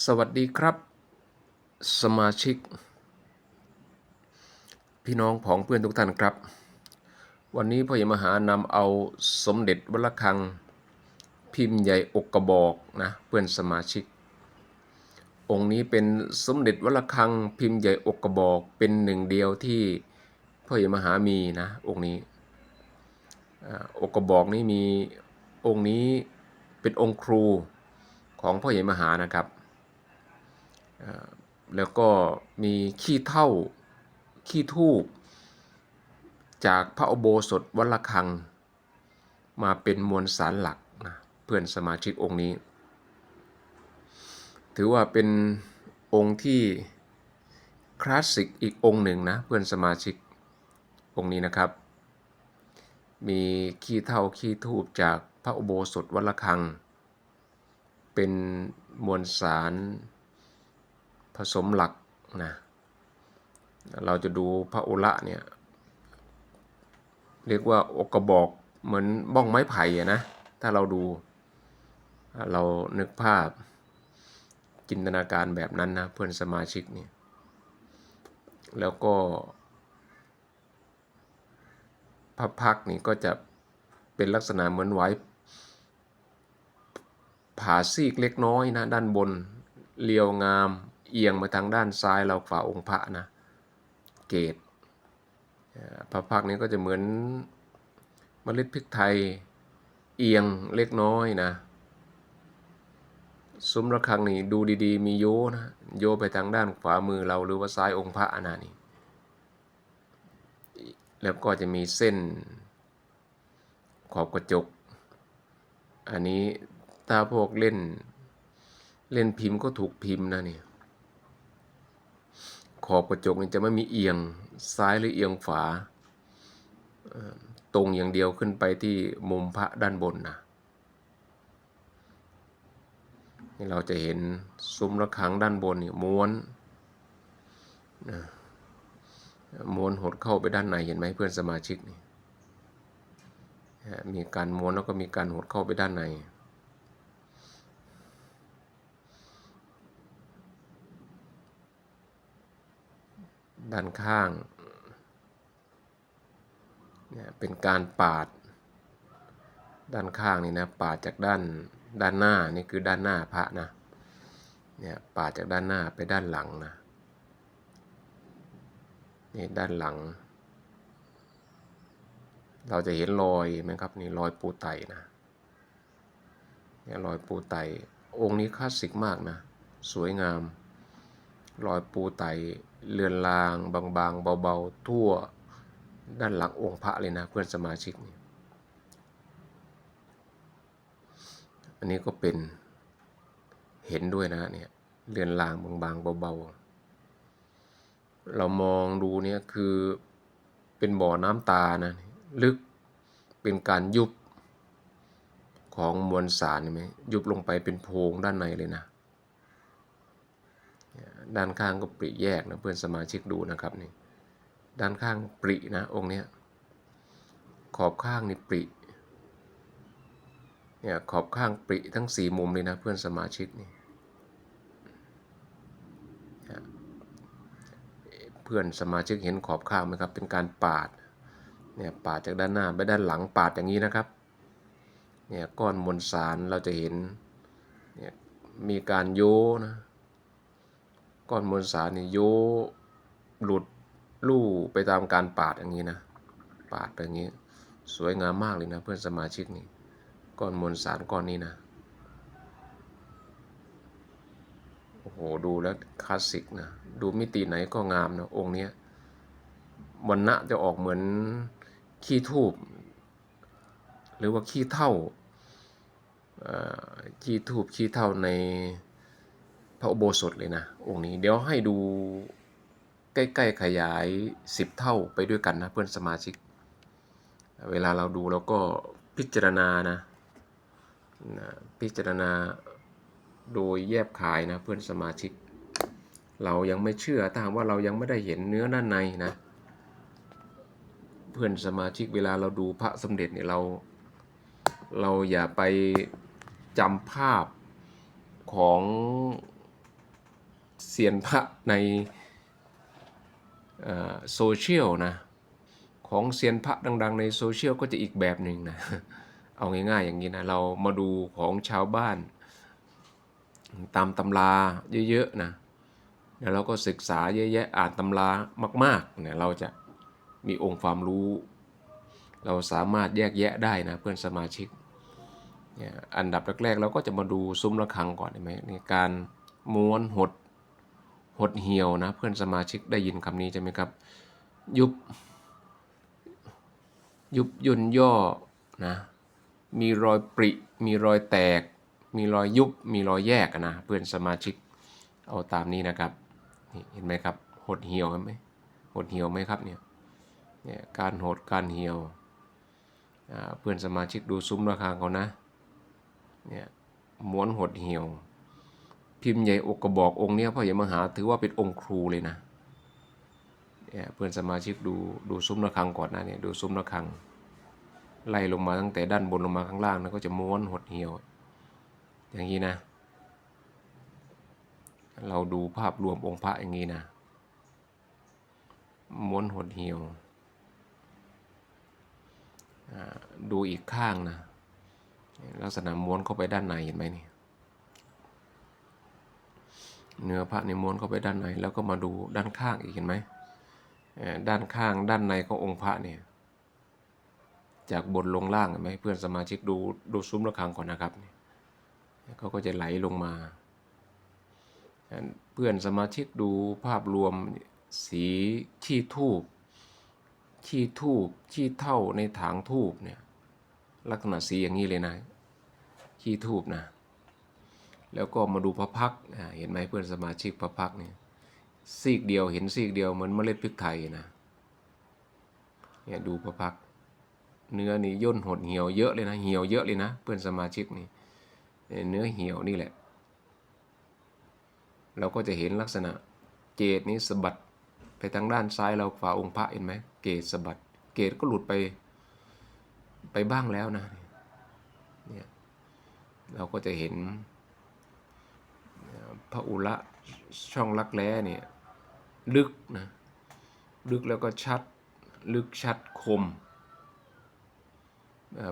สวัสดีครับ สมาชิก พี่น้องผองเพื่อนทุกท่านครับ วันนี้พ่อใหญ่มหานำเอาสมเด็จวัดระฆัง พิมพ์ใหญ่อกกระบอกนะเพื่อนสมาชิก องค์นี้เป็นสมเด็จวัดระฆังพิมพ์ใหญ่อกกระบอกเป็นหนึ่งเดียวที่พ่อใหญ่มหามีนะองค์นี้อ่าอกกระบอกนี้มีองค์นี้เป็นองค์ครูของพ่อใหญ่มหานะครับ แล้วก็มีขี้เท่าขี้ทูบจากพระอุโบสถวัดระฆัง มาเป็นมวลสารหลักนะเพื่อนสมาชิกองค์นี้ ถือว่าเป็นองค์ที่คลาสสิกอีกองค์หนึ่งนะเพื่อนสมาชิกองค์นี้นะครับ มีขี้เท่าขี้ทูบจากพระอุโบสถวัดระฆัง เป็นมวลสาร ผสมหลักนะเราจะดูพระโอละเนี่ยเรียกว่าอกกระบอกเหมือนบ้องไม้ไผ่อะนะถ้าเราดูเรานึกภาพจินตนาการแบบนั้นนะเพื่อนสมาชิกนี่แล้วก็พระพักนี่ก็จะเป็นลักษณะเหมือนไว้ผาซีกเล็กน้อยนะด้านบนเรียวงาม เอียงมาทางด้านซ้ายเราฝ่าองค์พระนะเกตพระพักนี้ก็จะเหมือนเมล็ดพริกไทยเอียงเล็กน้อยนะซุ้มระฆังนี่ดูดีๆ มีโยนะโยไปทางด้านขวามือเราหรือว่าซ้ายองค์พระอนานี่แล้วก็จะมีเส้นขอบกระจก อันนี้ถ้าพวกเล่นเล่นพิมพ์ก็ถูกพิมพ์นะนี่ ขอบกระจกนี่จะไม่มีเอียงซ้ายหรือเอียงฝาตรงอย่างเดียวขึ้นไปที่มุมพระด้านบนนะนี่เราจะเห็นซุ้มระฆังด้านบนนี่ม้วนนะม้วนหดเข้าไปด้านในเห็นไหมเพื่อนสมาชิกนี่มีการม้วนแล้วก็มีการหดเข้าไปด้านใน ด้านข้างเนี่ยเป็นการปาด ด้านข้างนี่นะปาดจากด้านด้านหน้านี่คือด้านหน้าพระนะเนี่ยปาดจากด้านหน้าไปด้านหลังนะนี่ด้านหลัง เราจะเห็นรอยไหมครับนี่รอยปูไตนะเนี่ยรอยปูไตองค์นี้คลาสสิกมากนะ สวยงาม รอยปูไตเลือนลาง บางๆ เบาๆ ทั่วด้านหลังองค์พระเลยนะเพื่อนสมาชิกนี่อันนี้ก็เป็นเห็นด้วยนะเนี่ยเลือนลางบางๆเบาๆ เรามองดูเนี่ยคือเป็นบ่อน้ำตานะลึกเป็นการยุบของมวลสารเห็นไหมยุบลงไปเป็นโพรงด้านในเลยนะ ด้านข้างก็ปริแยกนะเพื่อนสมาชิกดูนะครับนี่ด้านข้างปรินะองค์เนี้ยขอบข้างนี่ปริเนี่ยขอบข้างปริทั้งสี่มุมเลยนะเพื่อนสมาชิกนี่เพื่อนสมาชิกเห็นขอบข้างไหมครับเป็นการปาดเนี่ยปาดจากด้านหน้าไปด้านหลังปาดอย่างนี้นะครับเนี่ยก้อนมวลสารเราจะเห็นเนี่ยมีการโยนะ ก้อนมวลสารนี่โยหลุดลู่ไปตามการปาดอย่างนี้นะ ปาดไปอย่างนี้ สวยงามมากเลยนะเพื่อนสมาชิกนี่ ก้อนมวลสารก้อนนี้นะ โอ้โห ดูแล้วคลาสสิกนะ ดูมิติไหนก็งามนะ องค์เนี้ยวันณะจะออกเหมือนขี้ทูบหรือว่าขี้เท่าขี้ทูบขี้เท่าใน พระอุโบสถเลยนะ องค์นี้เดี๋ยวให้ดูใกล้ๆขยาย 10 เท่าไปด้วยกันนะเพื่อนสมาชิก เวลาเราดูเราก็พิจารณานะนะพิจารณาโดยแยบขายนะเพื่อนสมาชิก เรายังไม่เชื่อถ้าหากว่าเรายังไม่ได้เห็นเนื้อด้านในนะเพื่อนสมาชิกเวลาเราดูพระสมเด็จเนี่ยเรา เราอย่าไปจำภาพของ เซียนพระในโซเชียลนะของเซียนพระดัง ๆ ในโซเชียลก็จะอีกแบบหนึ่งนะเอาง่ายๆอย่างนี้นะเรามาดูของชาวบ้าน ตามตำราเยอะๆนะแล้วเราก็ศึกษาเยอะแยะอ่านตำรามากๆเนี่ยเราจะมีองค์ความรู้ เราสามารถแยกแยะได้นะเพื่อนสมาชิกเนี่ยอันดับแรกๆเราก็จะมาดูซุ้มระฆังก่อนเห็นไหมในการม้วนหด หดเหี่ยวนะ เพื่อนสมาชิกได้ยินคำนี้ใช่ไหมครับ ยุบ ยุบย่นย่อนะมีรอยปริ มีรอยแตก มีรอยยุบ มีรอยแยกนะเพื่อนสมาชิกเอาตามนี้นะครับนี่เห็นไหมครับหดเหี่ยวเห็นไหมหดเหี่ยวไหมครับเนี่ยเนี่ยการหดการเหี่ยวเพื่อนสมาชิกดูซุ้มระฆังเขานะเนี่ยม้วนหดเหี่ยว พิมพ์ใหญ่อกกระบอกองค์เนี้ยพ่อใหญ่มหาถือว่าเป็นองค์ครูเลยนะเนี่ยเพื่อนสมาชิกดูดูซุ้มระฆังก่อนนะเนี่ยดูซุ้มระฆัง ไล่ลงมาตั้งแต่ด้านบนลงมาข้างล่างนะก็จะม้วนหดเหี่ยว อย่างนี้นะ เราดูภาพรวมองค์พระอย่างนี้นะม้วนหดเหี่ยวดูอีกข้างนะลักษณะม้วนเข้าไปด้านในเห็นไหมนี่ เนื้อพระในม้วนเข้าไปด้านในแล้วก็มาดูด้านข้างอีกเห็นไหมด้านข้างด้านในขององค์พระเนี่ยจากบนลงล่างเห็นไหมเพื่อนสมาชิกดูดูซุ้มระฆังก่อนนะครับเนี่ยเขาก็จะไหลลงมาเพื่อนสมาชิกดูภาพรวมสีขี้ทูบขี้ทูบขี้เท่าในถางทูบเนี่ยลักษณะสีอย่างนี้เลยนะขี้ทูบนะ แล้วก็มาดูพระพักเห็นไหมเพื่อนสมาชิกพระพักเนี่ยซีกเดียวเห็นซีกเดียวเหมือนเมล็ดพริกไทยนะเนี่ยดูพระพักเนื้อนี่ย่นหดเหี่ยวเยอะเลยนะเหี่ยวเยอะเลยนะ เพื่อนสมาชิกนี่เนื้อเหี่ยวนี่แหละ เราก็จะเห็นลักษณะเกตนี้สะบัดไปทางด้านซ้ายเราฝ่าองค์พระเห็นไหมเกตสะบัดเกตก็หลุดไปไปบ้างแล้วนะเนี่ยเราก็จะเห็น พระอุระช่องลักแร้เนี่ยลึกนะลึกแล้วก็ชัดลึกชัดคม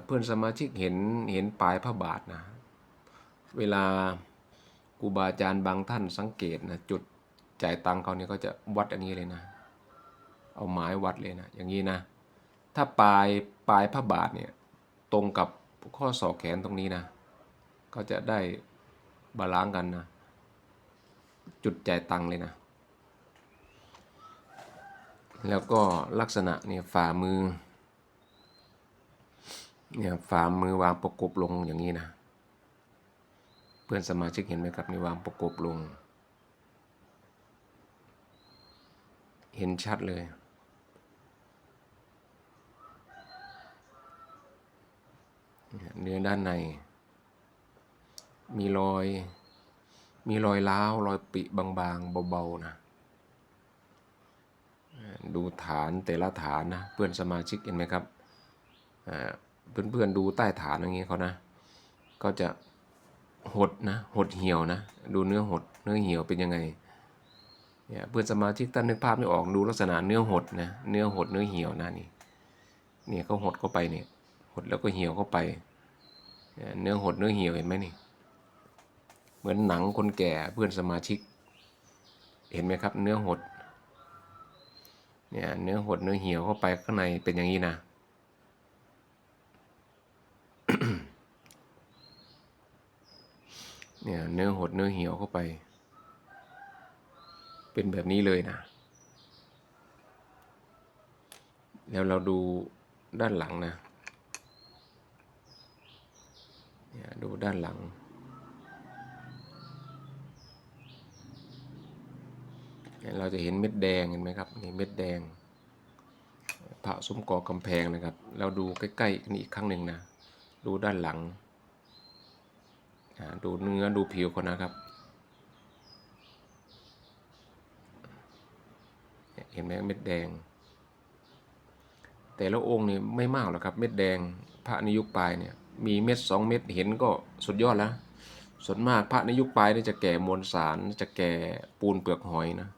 เพื่อนสมาชิกเห็นเห็นปลายพระบาทนะเวลาครูบาอาจารย์บางท่านสังเกตนะจุดจ่ายตังเขาเนี่ยก็จะวัดอันนี้เลยนะ เอาไม้วัดเลยนะ อย่างนี้นะ ถ้าปลายปลายพระบาทเนี่ยตรงกับข้อศอกแขนตรงนี้นะ ก็จะได้บาลานซ์กันนะ จุดจ่ายตังค์เลยนะ แล้วก็ลักษณะเนี่ยฝ่ามือเนี่ยฝ่ามือวางประกบลงอย่างนี้นะ เพื่อนสมาชิกเห็นไหมครับนี่วางประกบลง เห็นชัดเลยเนื้อด้านใน มีรอย มีรอยร้าวรอยปิบางๆเบาๆนะ ดูฐานแต่ละฐานนะเพื่อนสมาชิกเห็นไหมครับเพื่อนๆดูใต้ฐานอย่างนี้ยเขานะ ก็จะหดนะหดเหี่ยวนะ ดูเนื้อหดเนื้อเหี่ยวเป็นยังไงเนี่ยเพื่อนสมาชิกท่านนึกภาพไม่ออกดูลักษณะเนื้อหดนะเนื้อหดเนื้อเหี่ยวนะนี่เนี่ยเขาหดเข้าไปเนี่ยหดแล้วก็เหี่ยวเข้าไป เนื้อหดเนื้อเหี่ยวเห็นไหมนี่ เหมือนหนังคนแก่เพื่อนสมาชิก เห็นไหมครับ เนื้อหดเนี่ยเนื้อหดเนื้อเหี่ยวเข้าไปข้างในเป็นอย่างนี้นะเนี่ยเนื้อหดเนื้อเหี่ยวเข้าไป เป็นแบบนี้เลยนะ แล้วเราดูด้านหลังนะเนี่ยดูด้านหลัง เราจะเห็นเม็ดแดงเห็นไหมครับนี่เม็ดแดงพระซุ้มกอกำแพงนะครับ เราดูใกล้ๆกันอีกครั้งหนึ่งนะ ดูด้านหลัง ดูเนื้อดูผิวเขานะครับ เห็นไหมเม็ดแดง แต่ละองค์นี่ไม่มากหรอกครับ เม็ดแดงพระในยุคปลายเนี่ยมีเม็ดสองเม็ดเห็นก็สุดยอดแล้ว ส่วนมากพระในยุคปลายนี่จะแก่มวลสารจะแก่ปูนเปลือกหอยนะ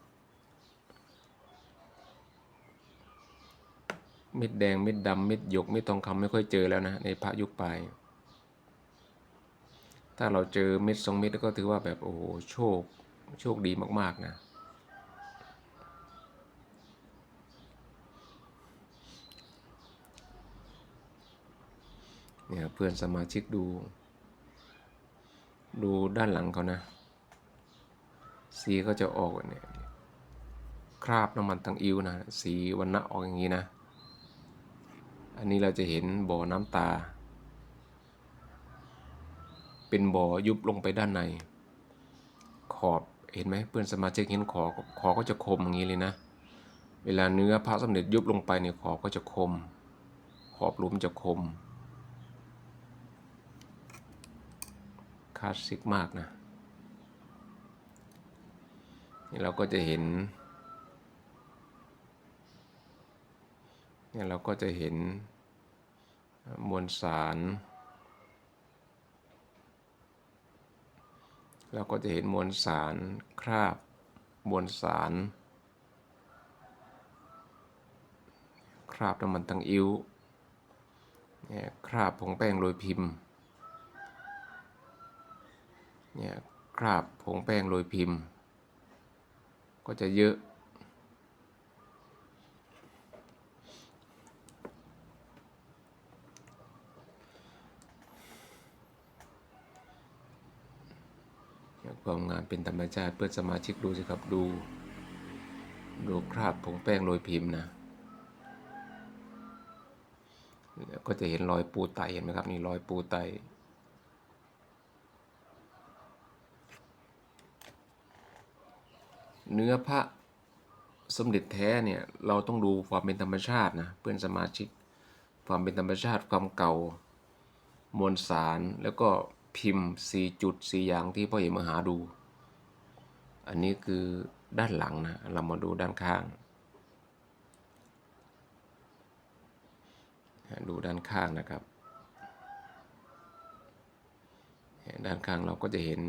เม็ดแดงเม็ดดำเม็ดหยกเม็ดทองคำไม่ค่อยเจอแล้วนะในพระยุคปลาย ถ้าเราเจอเม็ดสองเม็ดก็ถือว่าแบบโอ้โหโชคโชคดีมากๆนะเนี่ยเพื่อนสมาชิกดู ดูด้านหลังเขานะ สีก็จะออกเนี่ยคราบน้ำมันตังอิวนะ สีวันณะออกอย่างนี้นะ อันนี้เราจะเห็นบ่อน้ำตา เป็นบ่อยุบลงไปด้านใน ขอบเห็นไหมเพื่อนสมาชิกเห็นขอขอก็จะคมอย่างนี้เลยนะ เวลาเนื้อพระสมเด็จยุบลงไปเนี่ยขอบก็จะคม ขอบลุมจะคมคลาสสิกมากนะนี่เราก็จะเห็นเนี่ยเราก็จะเห็น มวลสาร เราก็จะเห็นมวลสารคราบ มวลสาร คราบน้ำมันตังอิ้วเนี่ยคราบผงแป้งโรยพิมพ์เนี่ยคราบผงแป้งโรยพิมพ์ ก็จะเยอะ ความงาม เป็นธรรมชาติเพื่อนสมาชิกดูสิครับดู ดูคราบผงแป้งโรยพิมพ์นะแล้วก็จะเห็นรอยปูไตเห็นไหมครับนี่รอยปูไตเนื้อพระสมเด็จแท้เนี่ยเราต้องดูความเป็นธรรมชาตินะเพื่อนสมาชิกความเป็นธรรมชาติความเก่ามวลสารแล้วก็พิมพ์สีจุดสีอย่างที่พ่อเห็นมหาดู อันนี้คือด้านหลังนะ เรามาดูด้านข้าง ดูด้านข้างนะครับ ด้านข้างเราก็จะเห็น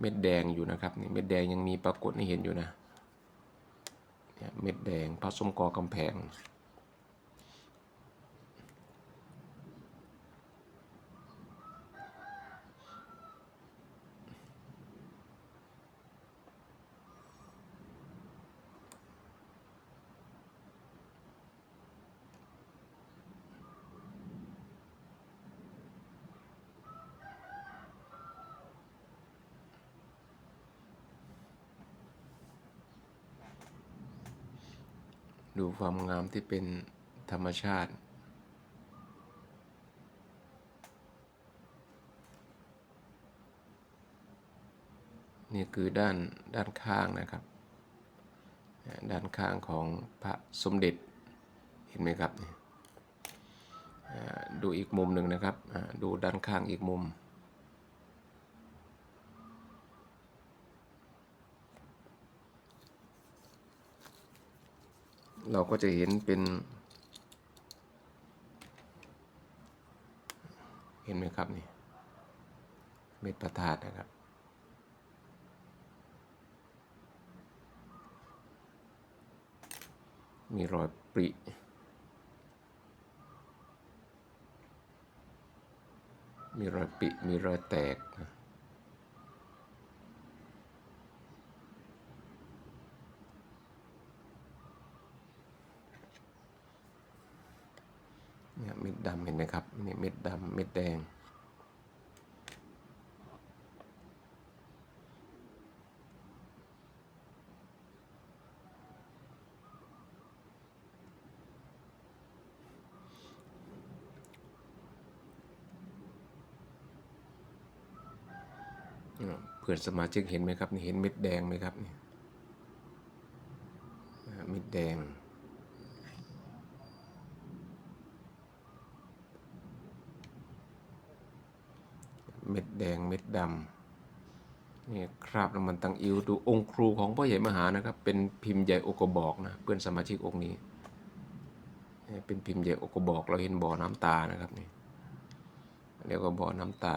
เม็ดแดงอยู่นะครับนี่เม็ดแดงยังมีปรากฏให้เห็นอยู่นะ เม็ดแดงพระสมกอกำแพง ดูความงามที่เป็นธรรมชาติ นี่คือด้านด้านข้างนะครับ ด้านข้างของพระสมเด็จเห็นไหมครับดูอีกมุมหนึ่งนะครับดูด้านข้างอีกมุม เราก็จะเห็นเป็น เห็นไหมครับนี่ เม็ดพระธาตุนะครับ มีรอยปริมีรอยปิ มีรอยแตกนะ เม็ดดำเห็นไหมครับนี่เม็ดดำเม็ดแดง เพื่อนสมาชิกเห็นไหมครับนี่เห็นเม็ดแดงไหมครับนี่เม็ดแดง แดงเม็ดดำนี่คราบน้ำมันตังอิวดูองค์ครูของพ่อใหญ่มหานะครับ เป็นพิมพ์ใหญ่โอกบอกนะเพื่อนสมาชิกองค์นี้เป็นพิมพ์ใหญ่โอกบอกเราเห็นบ่อน้ำตานะครับนี่เรียกว่าบ่อน้ำตา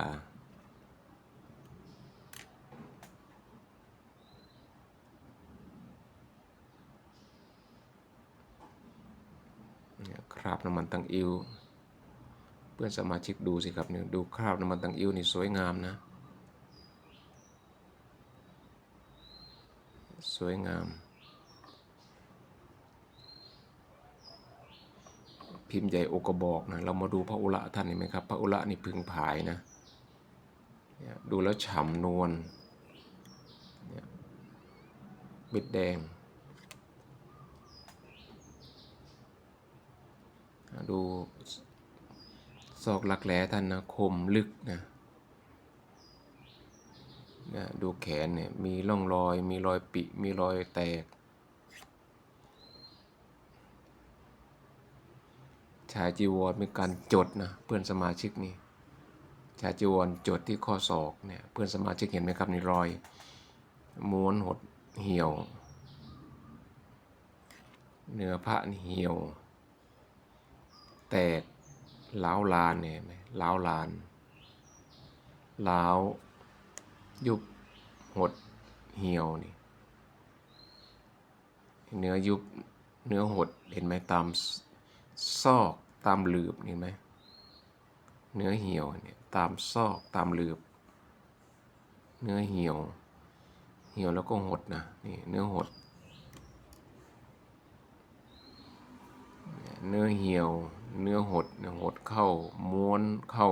คราบน้ำมันตังอิว เพื่อนสมาชิกดูสิครับเนี่ยดูคราบน้ำมันตังอิวนี่สวยงามนะ สวยงาม พิมพ์ใหญ่โอกระบอกนะ เรามาดูพระอุระท่านเห็นไหมครับ พระอุระนี่พึงผายนะเนี่ยดูแล้วฉ่ำนวลเนี่ยเบ็ดแดง ดู ซอกลักแร้ท่านนะคมลึกนะนะดูแขนเนี่ยมีร่องรอย มีรอยปิ มีรอยแตก ชายจีวรมีการจดนะเพื่อนสมาชิกนี่ชายจีวรจดที่ข้อศอกเนี่ยเพื่อนสมาชิกเห็นไหมครับนี่รอยม้วนหดเหี่ยว เนื้อพระเหี่ยว แตก ล้าวลานเนี่ยไหมล้าวลานล้าวยุบหดเหี่ยวนี่เนื้อยุบเนื้อหดเห็นไหมตามซอกตามหลืบเห็นไหมเนื้อเหี่ยวเนี่ยตามซอกตามหลืบ เนื้อเหี่ยว เหี่ยวแล้วก็หดนะนี่เนื้อหด เนื้อเหี่ยว เนื้อหดเนื้อหดเข้า ม้วนเข้า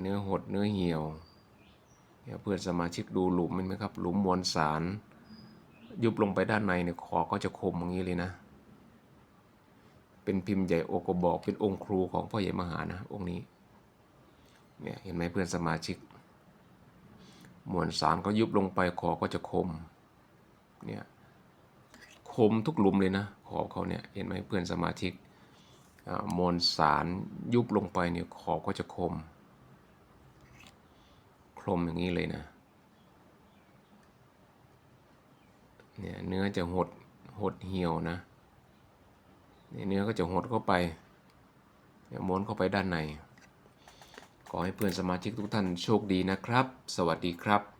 เนื้อหดเนื้อเหี่ยวเนี่ยเพื่อนสมาชิกดูหลุมเห็นไหมครับ หลุมมวลสาร ยุบลงไปด้านในเนี่ยคอก็จะคมอย่างนี้เลยนะ เป็นพิมพ์ใหญ่โอกบอกเป็นองค์ครูของพ่อใหญ่มหานะ องค์นี้เนี่ยเห็นไหมเพื่อนสมาชิก มวลสารก็ยุบลงไปคอก็จะคม เนี่ยคมทุกหลุมเลยนะขอบเขาเนี่ยเห็นไหมเพื่อนสมาชิกมวลสารยุบลงไปเนี่ยขอบก็จะคมคมอย่างนี้เลยนะเนี่ยเนื้อจะหดหดเหี่ยวนะเนี่ยเนื้อก็จะหดเข้าไปเนี่ยม้วนเข้าไปด้านใน ขอให้เพื่อนสมาชิกทุกท่านโชคดีนะครับ สวัสดีครับ